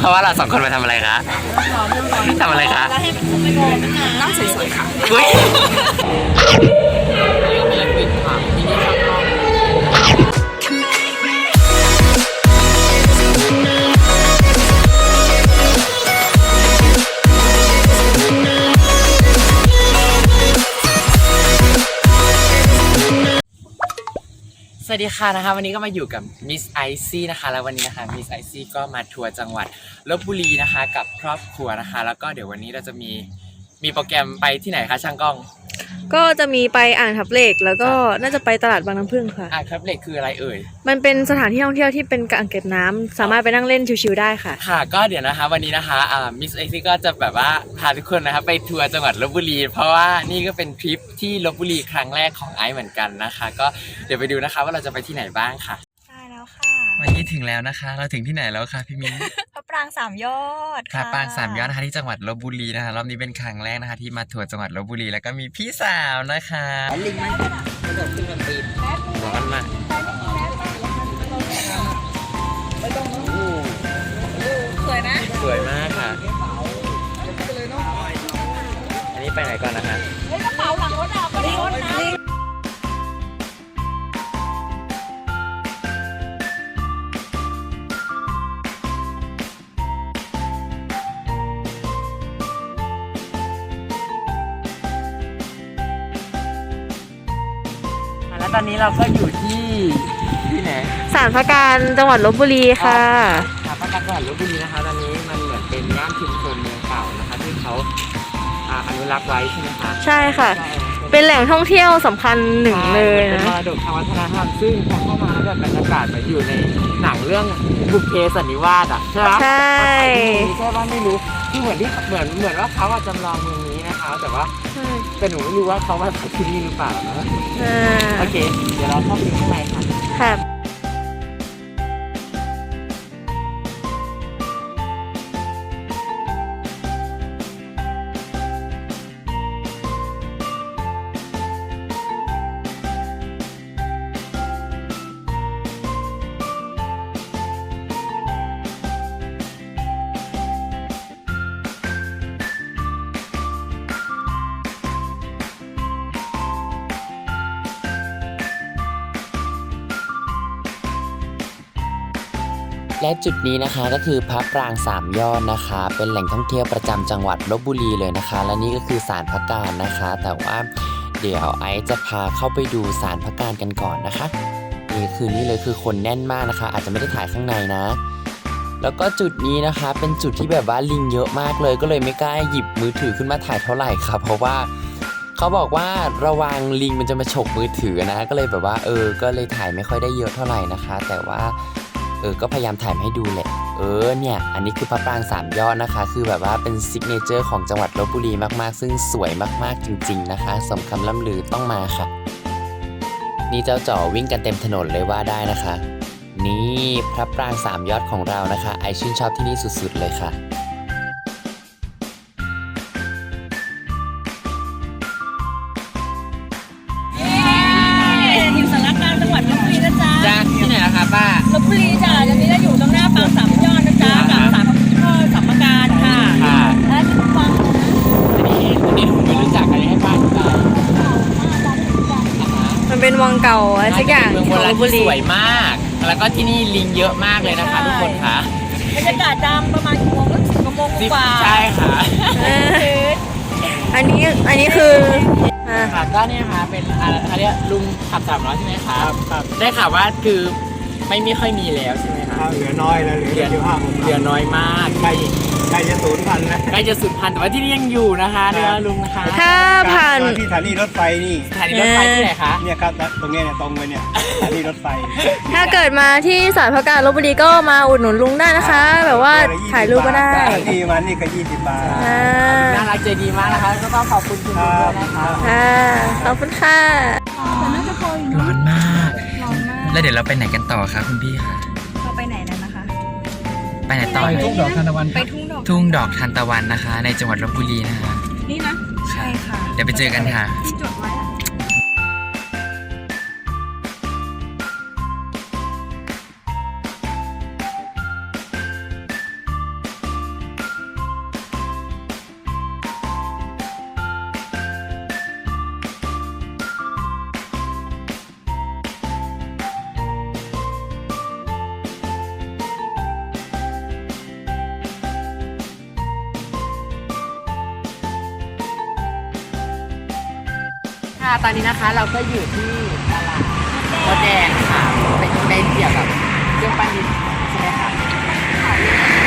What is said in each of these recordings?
เพราะว่าเราสองคนมาทำอะไรคะทำอะไรคะนั่งสวยๆค่ะ อุ้ย วัสดีค่ะนะคะวันนี้ก็มาอยู่กับมิสไอซี่นะคะแล้ววันนี้นะคะมิสไอซี่ก็มาทัวร์จังหวัดลบบุรีนะคะ กับครอบครัวนะคะ แล้วก็เดี๋ยววันนี้เราจะมีมีโปรแกรมไปที่ไหนคะช่างกล้อง ก็จะมีไปอ่างทับเหล็กแล้วก็น่าจะไปตลาดบางน้ำพึ่งค่ะ อะครับเหล็กคืออะไรเอ่ย มันเป็นสถานที่ท่องเที่ยวที่เป็นอ่างเก็บน้ำสามารถไปนั่งเล่นชิวๆได้ค่ะ ค่ะ ก็เดี๋ยวนะคะ วันนี้นะคะอ่ามิสไอซี่ก็จะแบบว่าพาทุกคนนะคะไปทัวร์จังหวัดลบบุรี เพราะว่านี่ก็เป็นทริปที่ลบบุรีครั้งแรกของไอซ์เหมือนกันนะคะ ก็เดี๋ยวไปดูนะคะว่าเราจะไปที่ไหนบ้างค่ะใช่แล้ วค่ะวันนี้ถึงแล้วนะคะ เราถึงที่ไหนแล้วคะพี่มิ้นพระปรางสามยอดพระค่ะปรางสามยอดนะคะที่จังหวัดลบบุรีนะคะรอบนี้เป็นครั้งแรกนะคะ ที่มาทัวร์จังหวัดลบบุรีแล้วก็มีพี่สาวนะคะลิงมันกระโดดขึ้นมาปีนร้อนมากสวยนะสวยมากค่ะอันนี้ไปไหนก่อนนะคะเฮ้ยกระ ตอนนี้เราก็อยู่ที่ที่ไหนสารพระการจังหวัดลบบุรีค่ะสถาปัตยกรรมลบบุรีนะคะ ตอนนี้มันเหมือนเป็นย่านชุมชนเมืองเก่านะคะ ที่เขาอ่าอนุรักษ์ไว้ใช่ไหมคะใช่ค่ะใช่เป็นแหล่งท่องเที่ยวสำคัญหนึ่งเลยเป็นนะมรดกทางวัฒนธรรมซึ่งพอเข้ามาแล้วแบบบรรยากาศเหมันอยู่ในหนังเรื่องบุพเพสันนิวาสอะใช่ไหม ใช่ ใช่ว่าไม่รู้คือเหมือนที่เหมือนเหมือนว่าเขาอะจำลองเมืองนี้นะคะ แต่ว่าใช่แต่หนูไม่รู้ว่าเขามาจากที่นี่หรือเปล่านะอ่าโอ เค เดี๋ยวเราเข้าไปข้างในค่ะ ค่ะ และจุดนี้นะคะก็คือพระปรางสามยอดนะคะ เป็นแหล่งท่องเที่ยวประจำจังหวัดลบบุรีเลยนะคะ และนี่ก็คือศาลพระการนะคะ แต่ว่าเดี๋ยวไอซ์จะพาเข้าไปดูศาลพระการกันก่อนนะคะนี่คือนี่เลยคือคนแน่นมากนะคะ อาจจะไม่ได้ถ่ายข้างในนะ แล้วก็จุดนี้นะคะ เป็นจุดที่แบบว่าลิงเยอะมากเลย ก็เลยไม่กล้าหยิบมือถือขึ้นมาถ่ายเท่าไหร่ค่ะเพราะว่าเขาบอกว่าระวังลิงมันจะมาฉกมือถือนะ ก็เลยแบบว่าเออ ก็เลยถ่ายไม่ค่อยได้เยอะเท่าไหร่นะคะ แต่ว่า เออก็พยายามถ่ายมาให้ดูแหละ เออเนี่ย อันนี้คือพระปรางสามยอดนะคะ คือแบบว่าเป็นซิกเนเจอร์ของจังหวัดลบบุรีมากๆ ซึ่งสวยมากๆจริง ๆนะคะ สมคำล่ำลือต้องมาค่ะ นี่เจ้าจ่อวิ่งกันเต็มถนนเลยว่าได้นะคะ นี่พระปรางสามยอดของเรานะคะ ไอชื่นชอบที่นี่สุดๆเลยค่ะ เป็นวังเก่าอะไรสักอย่างเมืองขโบองราลณบบุที่รีสวยมาก แล้วก็ที่นี่ลิงเยอะมากเลยนะคะ ทุกคนค่ะบรรยากาศดำประมาณกี่โมงสิบกว่าโมงกว่าใช่ค่ะเอออันนี้อันนี้คืออ่าค่ะก็เนี่ยค่ะเป็นอะไรเขาเรียกลุงขับสามล้อใช่ไหมคะครับได้ข่าวว่าคือไม่ไม่ค่อยมีแล้วใช่ไหมคะข้าวเหลือน้อยแล้วเหลือเหลือเดียวห้าหกเหลือน้อยมากใกล้ ใกล้จะศูนย์พันแล้วใกล้จะสุดพันธุ์แต่ว่าที่นี่ยังอยู่นะคะเรือลุงนะคะถ้าผ่านมาที่สถานีรถไฟนี่สถานีรถไฟที่ไหนคะเนี่ยครับตรงเนี้ยเนี่ยตรงไปเนี่ยสถานีรถไฟถ้าเกิดมาที่สารพระการลบบุรีก็มาอุดหนุนลุงได้นะคะ แบบว่าถ่ายรูปก็ได้ที่มานี่ก็ยี่สิบบาทอ่าน่ารักใจดีมากนะคะก็ต้องขอบคุณคุณลุงด้วยนะคะค่ะขอบคุณค่ะร้อนมาก แล้วเดี๋ยวเราไปไหนกันต่อคะคุณพี่คะ ไปไหนต่อทุ่งดอกทานตะวันไปทุ่งดอก ทุ่งดอกทานตะวันนะคะ ในจังหวัดลบบุรีนะคะ นี่นะ ใช่ค่ะ เดี๋ยวไปเจอกันค่ะ ที่จดไว้อะ ค่ะตอนนี้นะคะเราก็อยู่ที่ตลาดมดแดงค่ะเป็นเป็นเกี่ยวกับเครื่องปั้นดินใช่ไหมคะ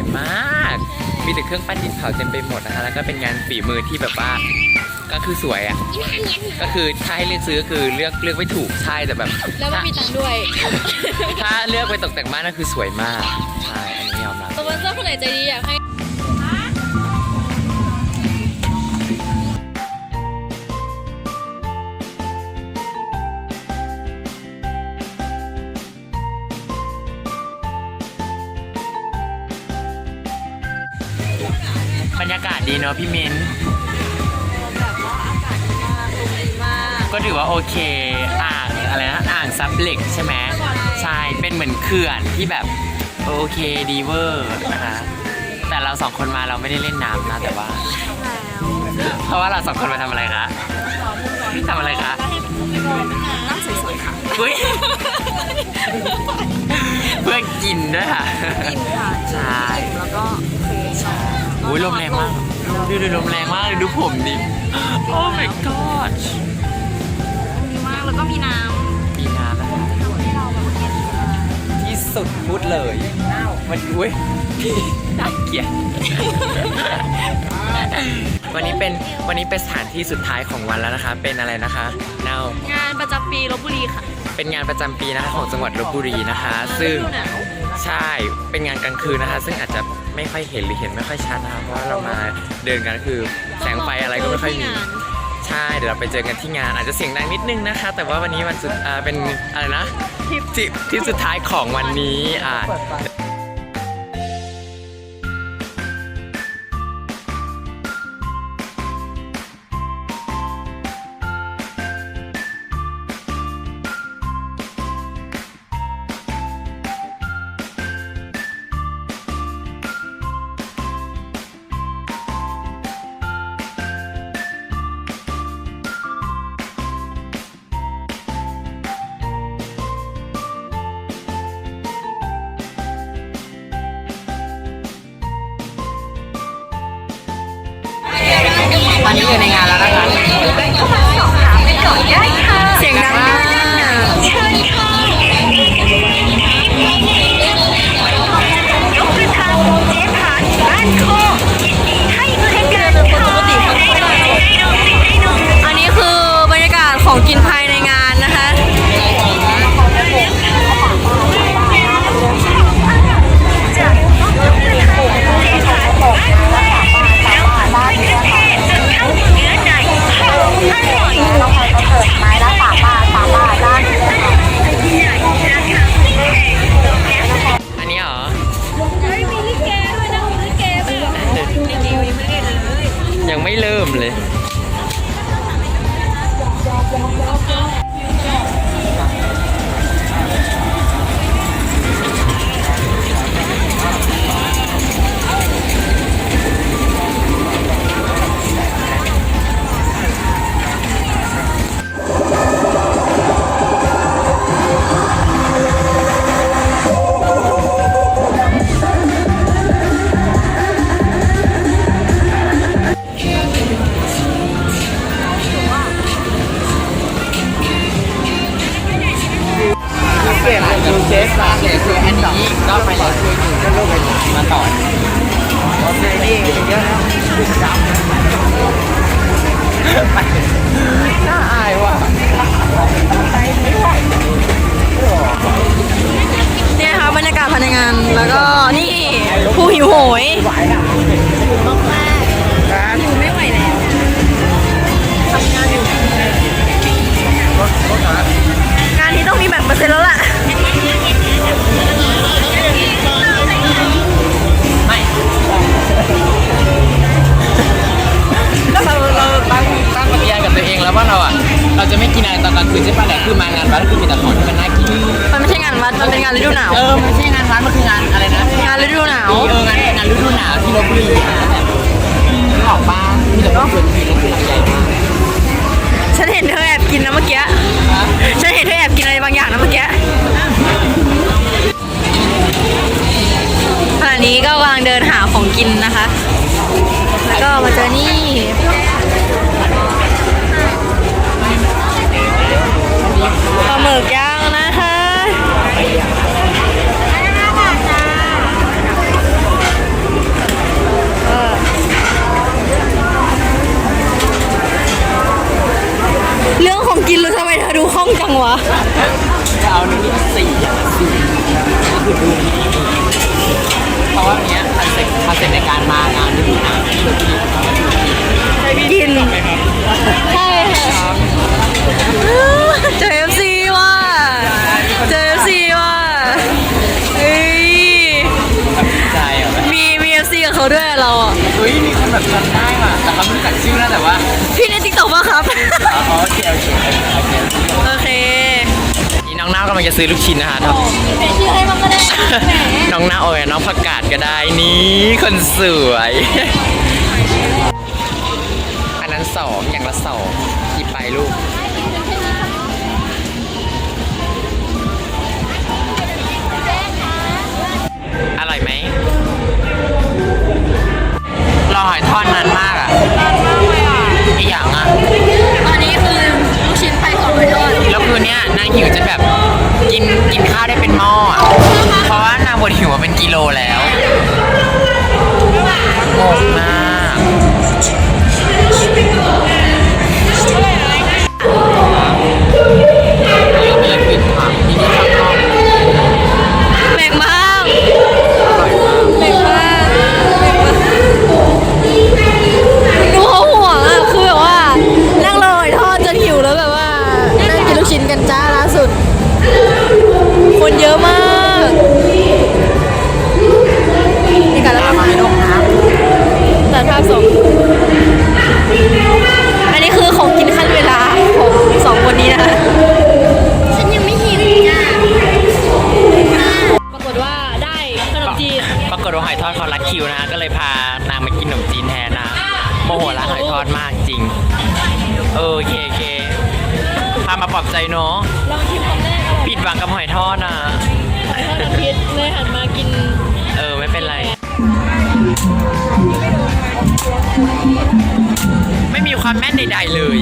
วยมาก มีแต่เครื่องปั้นดินเผาเต็มไปหมดนะคะ แล้วก็เป็นงานฝีมือที่แบบว่า ก็คือสวยอะ ก็คือถ้าให้เลือกซื้อก็คือเลือกเลือกไม่ถูกใช่แต่แบบแล้วไม่มีตังค์ด้วยถ้าเลือกไปตกแต่งบ้านก็คือสวยมาก ใช่ อันนี้ยอมรับสปอนเซอร์คนไหนใจดีอยากให้ ยากาศดีเนาะพี่มินแบบว่าอากาศดีมากลมดีมากก็ถือว่าโอเค อ่างอะไรนะอ่างซับเหล็กใช่ไหมใช่เป็นเหมือนเขื่อนที่แบบโอเคดีเวอร์นะคะแต่เราสองคนมาเราไม่ได้เล่นน้ำนะแต่ว่า เพราะว่าเราสองคนมาทำอะไรคะทำอะไรคะน้ำสวยๆค่ะอุ้ยเพื่อกินด้วยค่ะใช่แล้วก็เคชอุ้ ยลมแรงมากดูดูลมแรงมากเลยดูผมดิ โอ้ my god ดีมากแล้วก็มีน้ปีน้ำนะคะที่สุดพูดเลย มันอุ้ยน่าเกลียดวันนี้เป็นวันนี้เป็นสถานที่สุดท้ายของวันแล้วนะคะ เป็นอะไรนะคะเนาำงานประจำปีลบบุรีค่ะเป็นงานประจำปีนะคะของจังหวัดลบบุรีนะคะ ซึ่ง ฤดูหนาว ใช่เป็นงานกลางคืนนะคะ ซึ่งอาจจะไม่ค่อยเห็นหรือเห็นไม่ค่อยชัดนะคะเพราะว่าเรามาเดินกันก็คือแสงไฟอะไรก็ไม่ค่อยมี ใช่เดี๋ยวเราไปเจอกันที่งานอาจจะเสียงดังนิดนึงนะคะ แต่ว่าวันนี้วันสุดอ่าเป็นอะไรนะทริปทริปสุดท้ายของวันนี้อ่า ตอนนี้อในงานแล้วนะคะ กินนะคะ แล้วก็มาเจอนี่ปลาหมึกย่างนะคะเรื่องของกินแล้ทำไมเธอดูคล่องจังวะ จะเอานี่สี่อะสี่ก็คือดูนี่ ราะว่าเนี้ยคอนเซ็ปต์คอนเซ็ปต์ในการมางานฤดูหนาวที่ลบบุรีของก็คือกินกินใช่ค่ะเจอ FC ว่ะเจอ FC ว่ะเฮ้ยใจอะมีมีกับเขาด้วยเราอะเฮ้ยมีคนแบบจำได้ว่ะแต่เขาไม่รู้จักชื่อนะแต่ว่าพี่ในติ๊กต็อกป่ะครับอ๋อโอเคโอเคโอเค อเคนี่น้องน้าวกำลังจะซื้อลูกชิ้นนะคะน้องเป็นชื่อให้มันก็ได้น้องน้าวโอ้ยน้องผักกาดก็ได้นี่คนสวย อันนั้นสองอย่างละสองหยิบไปลูก อร่อยไหมรอหอยทอดนานมากอะนานมากเลยอะอีหยังอะ แล้วคือเนี้ยนางหิวจนแบบกินกินข้าวได้เป็นหม้ออะเพราะว่านางปวดหิวมาเป็นกิโลแล้วงงมาก เยอะมาก ไม่มีความแม่นใดๆเลย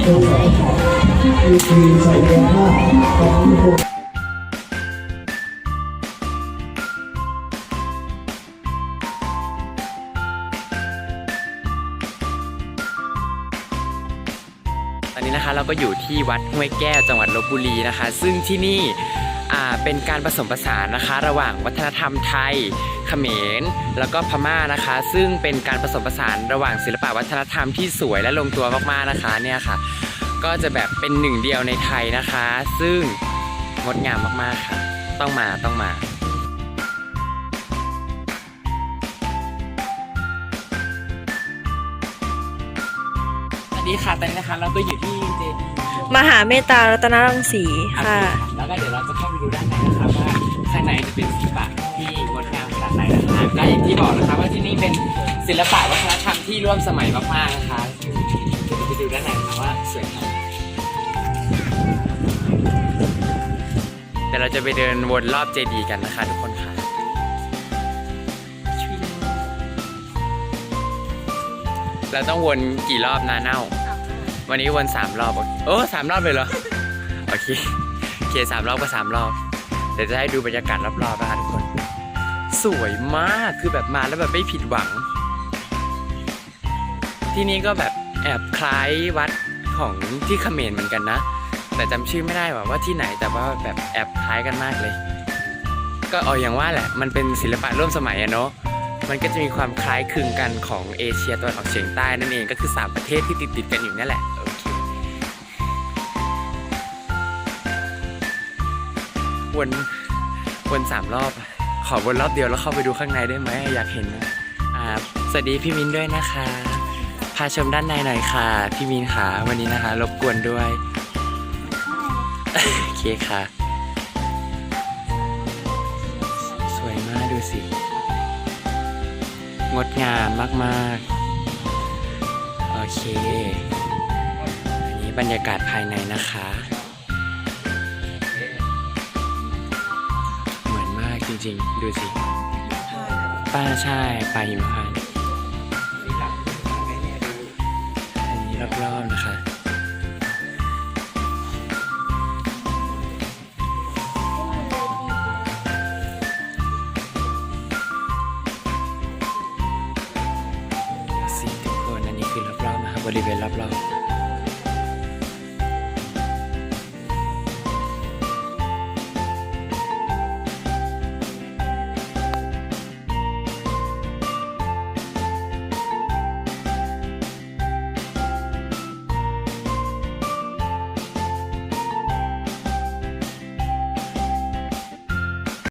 ตอนนี้นะคะเราก็อยู่ที่วัดห้วยแก้วจังหวัดลบบุรีนะคะ ซึ่งที่นี่เป็นการผสมผสานนะคะ ระหว่างวัฒนธรรมไทย เขมร แล้วก็พม่านะคะ ซึ่งเป็นการผสมผสานระหว่างศิลปะวัฒนธรรมที่สวยและลงตัวมากๆนะคะเนี่ยค่ะ ก็จะแบบเป็นหนึ่งเดียวในไทยนะคะ ซึ่งงดงามมากๆค่ะ ต้องมาต้องมาสวัสดีค่ะตอนนี้นะคะเราก็อยู่ที่เจดีย์มหาเมตตารัตนรังสีค่ะ แล้วก็เดี๋ยวเราจะเข้าไปดูด้านในนะครับว่าข้างในจะเป็นศิลปะที่ งดงามขนาดไหนนะคะก็อย่างที่บอกนะคะว่าที่นี่เป็นศิลปะวัฒนธรรมที่ร่วมสมัยมากๆนะคะเดี๋ยวไปดูด้านในนะคะว่าสวยงามเดี๋ยวเราจะไปเดินวนรอบเจดีย์กันนะคะทุกคนค่ะเราต้องวนกี่รอบนะเน่า วันนี้วนสามรอบโอเคโอ้สามรอบเลยเหรอ โอเค โอเคสามรอบก็สามรอบ เดี๋ยวจะให้ดูบรรยากาศรอบๆนะคะทุกคน สวยมากคือแบบมาแล้วแบบไม่ผิดหวัง ที่นี่ก็แบบแอบคล้ายวัดของที่เขมรเหมือนกันนะ แต่จำชื่อไม่ได้ว่าว่าที่ไหนแต่ว่าแบบแอบคล้ายกันมากเลย ก็เอาอย่างว่าแหละ มันเป็นศิลปะร่วมสมัยอะเนาะมันก็จะมีความคล้ายคลึงกันของเอเชียตะวันออกเฉียงใต้นั่นเองก็คือสามประเทศที่ติดติดกันอยู่นั่นแหละโอเควนวนสามรอบ ขอวนรอบเดียวแล้วเข้าไปดูข้างในได้ไหมอยากเห็นนะอ่าสวัสดีพี่มินด้วยนะคะ พาชมด้านในหน่อยค่ะ พี่มินค่ะวันนี้นะคะ รบกวนด้วยโอเคค่ะ สวยมากดูสิ งดงามมากๆ โอเค อันนี้บรรยากาศภายในนะคะ จริงๆดูสิป้าใช่ปลาหิมพานต์อันนี้รอบๆนะคะสิทุกคนอันนี้คือรอบๆนะครับบริเวณรอบๆ